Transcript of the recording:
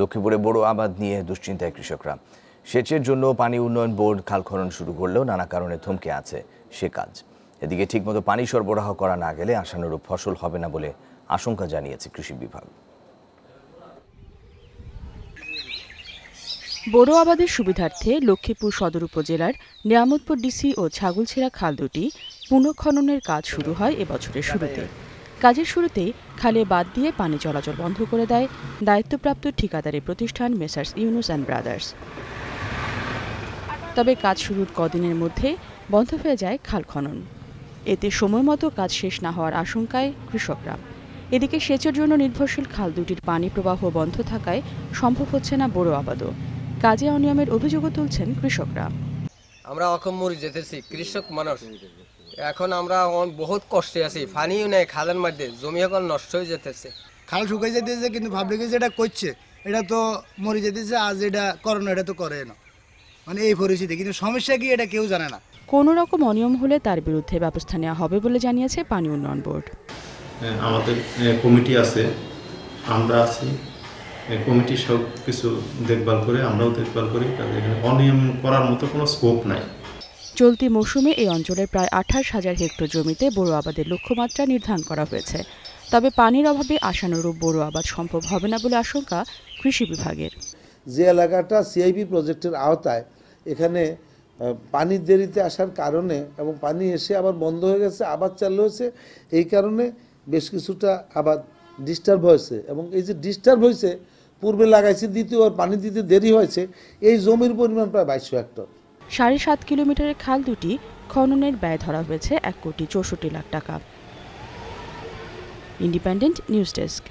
লক্ষ্মীপুরে বড় আবাদ নিয়ে দুশ্চিন্তায় কৃষকরা। সেচের জন্য পানি উন্নয়ন বোর্ড খাল খনন শুরু করলেও নানা কারণে থমকে আছে সে কাজ। এদিকে ঠিকমতো পানি সরবরাহ করা না গেলে আশানুরূপ ফসল হবে না বলে আশঙ্কা জানিয়েছে কৃষি বিভাগ। বোরো আবাদের সুবিধার্থে লক্ষ্মীপুর সদর উপজেলার নিয়ামতপুর ডিসি ও ছাগলছেড়া খাল দুটি পুনঃখননের কাজ শুরু হয় এবছরের শুরুতে। কাজের শুরুতেই খালে বাদ দিয়ে পানি চলাচল বন্ধ করে দেয় দায়িত্বপ্রাপ্ত ঠিকাদারি প্রতিষ্ঠান মেসার্স ইউনুস অ্যান্ড ব্রাদার্স। তবে কাজ শুরুর কদিনের মধ্যে বন্ধ হয়ে যায় খাল খনন। এতে সময়মতো কাজ শেষ না হওয়ার আশঙ্কায় কৃষকরা। এদিকে সেচের জন্য নির্ভরশীল খাল দুটির পানি প্রবাহ বন্ধ থাকায় সম্ভব হচ্ছে না বড় আবাদও। কাজে অনিয়মের অভিযোগও তুলছেন কৃষকরা। আমরা এখন মরে যেতেছি কৃষক মানুষ। এখন আমরা বহুত কষ্টে আছি পানিও নেই খালের মধ্যে জমি এখন নষ্ট হয়ে যেতেছে। খাল শুকাই যেতেছে কিন্তু পাবলিকে যেটা করছে এটা তো মরে যেতেছে আজ এটা করোনা এটা তো করে না। মানে এই পরিস্থিতি কিন্তু সমস্যা কি এটা কেউ জানে না। কোনো রকম অনিয়ম হলে তার বিরুদ্ধে ব্যবস্থা নেওয়া হবে বলে জানিয়েছে পানি উন্নয়ন বোর্ড। হ্যাঁ, আমাদের কমিটি আছে আমরা আছি। কমিটি সব কিছু দেখভাল করে আমরাও দেখভাল করি কাজে এখানে অনিয়ম করার মতো কোনো স্কোপ নাই। চলতি মৌসুমে এই অঞ্চলের প্রায় আঠাশ হাজার হেক্টর জমিতে বোরো আবাদের লক্ষ্যমাত্রা নির্ধারণ করা হয়েছে। তবে পানির অভাবে আশানুরূপ বোরো আবাদ সম্ভব হবে না বলে আশঙ্কা কৃষি বিভাগের। যে এলাকাটা সিআইপি প্রজেক্টের আওতায় এখানে পানির দেরিতে আসার কারণে এবং পানি এসে আবার বন্ধ হয়ে গেছে আবাদ চালু হয়েছে এই কারণে বেশ কিছুটা আবার ডিস্টার্ব হয়েছে এবং এই যে ডিস্টার্ব হয়েছে, পূর্বে লাগাইছে, দ্বিতীয়বার পানি দিতে দেরি হয়েছে, এই জমির পরিমাণ প্রায় বাইশশো হেক্টর। সাড়ে সাত কিলোমিটারের খাল দুটি খননের ব্যয় ধরা হয়েছে এক কোটি চৌষট্টি লাখ টাকা। Independent news desk